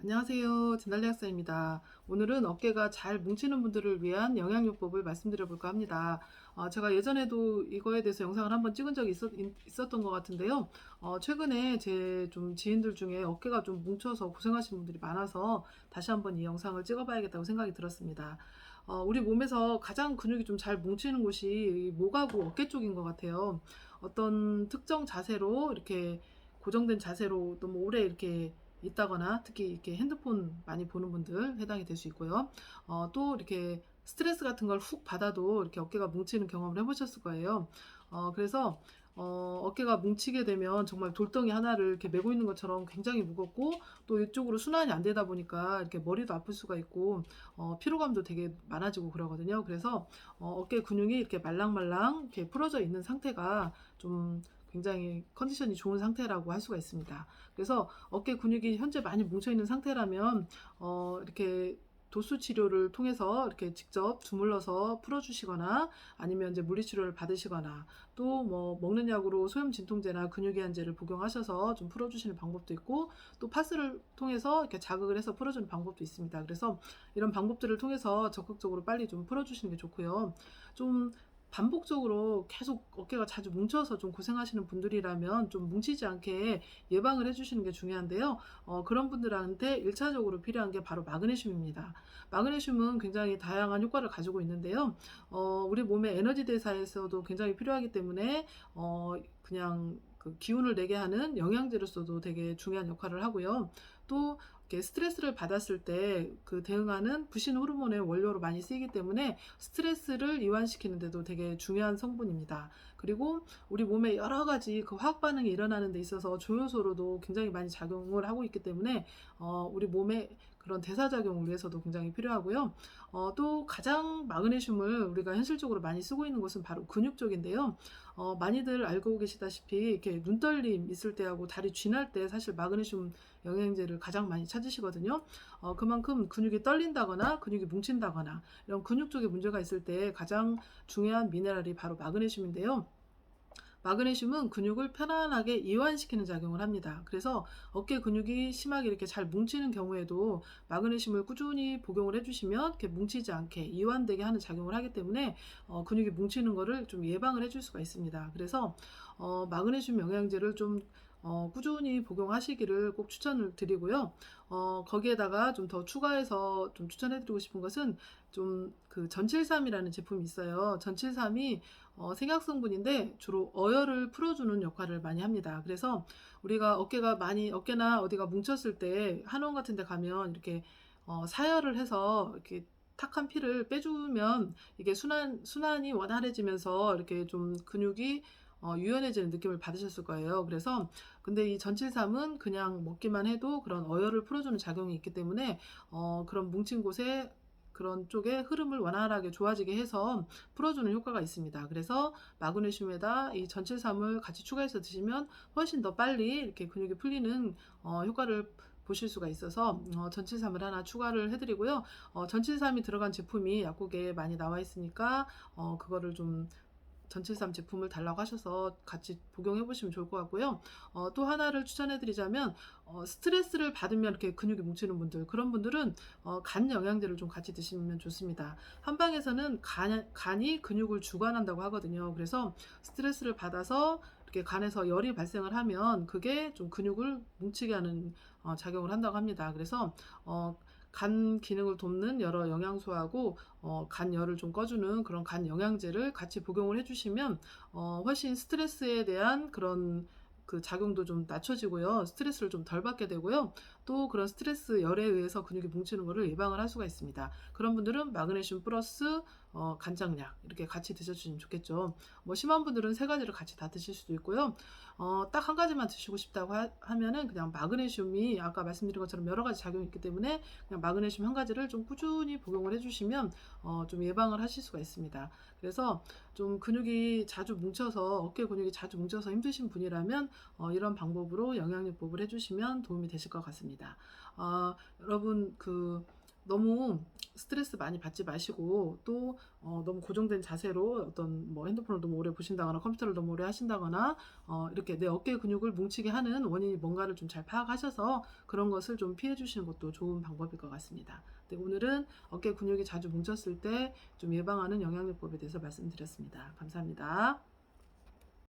안녕하세요. 진달리 학사입니다. 오늘은 어깨가 잘 뭉치는 분들을 위한 영양요법을 말씀드려 볼까 합니다. 어, 제가 예전에도 이거에 대해서 영상을 한번 찍은 적이 있었, 있었 던 것 같은데요. 어, 최근에 제 좀 지인들 중에 어깨가 좀 뭉쳐서 고생하시는 분들이 많아서 다시 한번 이 영상을 찍어봐야겠다고 생각이 들었습니다. 어, 우리 몸에서 가장 근육이 좀 잘 뭉치는 곳이 이 목하고 어깨 쪽인 것 같아요. 어떤 특정 자세로 이렇게 고정된 자세로 너무 오래 이렇게 있다거나 특히 이렇게 핸드폰 많이 보는 분들 해당이 될 수 있고요. 어, 또 이렇게 스트레스 같은 걸 훅 받아도 이렇게 어깨가 뭉치는 경험을 해보셨을 거예요. 어, 그래서 어, 어깨가 뭉치게 되면 정말 돌덩이 하나를 이렇게 메고 있는 것처럼 굉장히 무겁고 또 이쪽으로 순환이 안 되다 보니까 이렇게 머리도 아플 수가 있고 어, 피로감도 되게 많아지고 그러거든요. 그래서 어, 어깨 근육이 이렇게 말랑말랑 이렇게 풀어져 있는 상태가 좀 굉장히 컨디션이 좋은 상태라고 할 수가 있습니다. 그래서 어깨 근육이 현재 많이 뭉쳐 있는 상태라면 어, 이렇게 도수 치료를 통해서 이렇게 직접 주물러서 풀어주시거나 아니면 이제 물리 치료를 받으시거나 또 뭐 먹는 약으로 소염 진통제나 근육이완제를 복용하셔서 좀 풀어주시는 방법도 있고 또 파스를 통해서 이렇게 자극을 해서 풀어주는 방법도 있습니다. 그래서 이런 방법들을 통해서 적극적으로 빨리 좀 풀어주시는 게 좋고요. 좀 반복적으로 계속 어깨가 자주 뭉쳐서 좀 고생하시는 분들이라면 좀 뭉치지 않게 예방을 해주시는 게 중요한데요. 어, 그런 분들한테 1차적으로 필요한 게 바로 마그네슘입니다. 마그네슘은 굉장히 다양한 효과를 가지고 있는데요. 어, 우리 몸의 에너지 대사에서도 굉장히 필요하기 때문에 어, 그냥 그 기운을 내게 하는 영양제로서도 되게 중요한 역할을 하고요. 또 스트레스를 받았을 때 그 대응하는 부신 호르몬의 원료로 많이 쓰이기 때문에 스트레스를 이완시키는데도 되게 중요한 성분입니다. 그리고 우리 몸에 여러 가지 그 화학 반응이 일어나는 데 있어서 조효소로도 굉장히 많이 작용을 하고 있기 때문에 어, 우리 몸에 그런 대사작용을 위해서도 굉장히 필요하고요. 어, 또 가장 마그네슘을 우리가 현실적으로 많이 쓰고 있는 것은 바로 근육 쪽인데요. 어, 많이들 알고 계시다시피 이렇게 눈떨림 있을 때하고 다리 쥐날 때 사실 마그네슘 영양제를 가장 많이 찾으시거든요. 어, 그만큼 근육이 떨린다거나 근육이 뭉친다거나 이런 근육 쪽에 문제가 있을 때 가장 중요한 미네랄이 바로 마그네슘인데요. 마그네슘은 근육을 편안하게 이완시키는 작용을 합니다. 그래서 어깨 근육이 심하게 이렇게 잘 뭉치는 경우에도 마그네슘을 꾸준히 복용을 해주시면 이렇게 뭉치지 않게 이완되게 하는 작용을 하기 때문에 어, 근육이 뭉치는 것을 좀 예방을 해줄 수가 있습니다. 그래서 어, 마그네슘 영양제를 좀 어, 꾸준히 복용하시기를 꼭 추천을 드리고요. 어, 거기에다가 좀 더 추가해서 좀 추천해드리고 싶은 것은 좀 그 전칠삼이라는 제품이 있어요. 전칠삼이 어, 생약 성분인데 주로 어혈을 풀어주는 역할을 많이 합니다. 그래서 우리가 어깨가 많이 어깨나 어디가 뭉쳤을 때 한원 같은 데 가면 이렇게 어, 사혈을 해서 이렇게 탁한 피를 빼주면 이게 순환 순환이 원활해지면서 이렇게 좀 근육이 어, 유연해지는 느낌을 받으셨을 거예요. 그래서 근데 이 전칠삼은 그냥 먹기만 해도 그런 어혈을 풀어주는 작용이 있기 때문에 어, 그런 뭉친 곳에 그런 쪽에 흐름을 원활하게 좋아지게 해서 풀어주는 효과가 있습니다. 그래서 마그네슘에다 이 전칠삼을 같이 추가해서 드시면 훨씬 더 빨리 이렇게 근육이 풀리는 어, 효과를 보실 수가 있어서 어, 전칠삼을 하나 추가를 해드리고요. 어, 전칠삼이 들어간 제품이 약국에 많이 나와 있으니까 어, 그거를 좀 전칠삼 제품을 달라고 하셔서 같이 복용해 보시면 좋을 것 같고요. 어, 또 하나를 추천해 드리자면 어, 스트레스를 받으면 이렇게 근육이 뭉치는 분들 그런 분들은 어, 간 영양제를 좀 같이 드시면 좋습니다. 한방에서는 간, 간이 근육을 주관한다고 하거든요. 그래서 스트레스를 받아서 이렇게 간에서 열이 발생을 하면 그게 좀 근육을 뭉치게 하는 어, 작용을 한다고 합니다. 그래서 어, 간 기능을 돕는 여러 영양소하고 어, 간열을 좀 꺼주는 그런 간 영양제를 같이 복용을 해주시면 어, 훨씬 스트레스에 대한 그런 그 작용도 좀 낮춰지고요. 스트레스를 좀 덜 받게 되고요. 또 그런 스트레스 열에 의해서 근육이 뭉치는 것을 예방을 할 수가 있습니다. 그런 분들은 마그네슘 플러스 어, 간장약 이렇게 같이 드셔주시면 좋겠죠. 뭐 심한 분들은 세 가지를 같이 다 드실 수도 있고요. 어, 딱 한 가지만 드시고 싶다고 하, 면은 그냥 마그네슘이 아까 말씀드린 것처럼 여러 가지 작용이 있기 때문에 그냥 마그네슘 한 가지를 좀 꾸준히 복용을 해주시면 어, 좀 예방을 하실 수가 있습니다. 그래서 좀 근육이 자주 뭉쳐서 어깨 근육이 자주 뭉쳐서 힘드신 분이라면 어, 이런 방법으로 영양요법을 해주시면 도움이 되실 것 같습니다. 어, 여러분 그 너무 스트레스 많이 받지 마시고 또 어, 너무 고정된 자세로 어떤 뭐 핸드폰을 너무 오래 보신다거나 컴퓨터를 너무 오래 하신다거나 어, 이렇게 내 어깨 근육을 뭉치게 하는 원인이 뭔가를 좀 잘 파악하셔서 그런 것을 좀 피해 주시는 것도 좋은 방법일 것 같습니다. 네, 오늘은 어깨 근육이 자주 뭉쳤을 때 좀 예방하는 영양요법에 대해서 말씀드렸습니다. 감사합니다.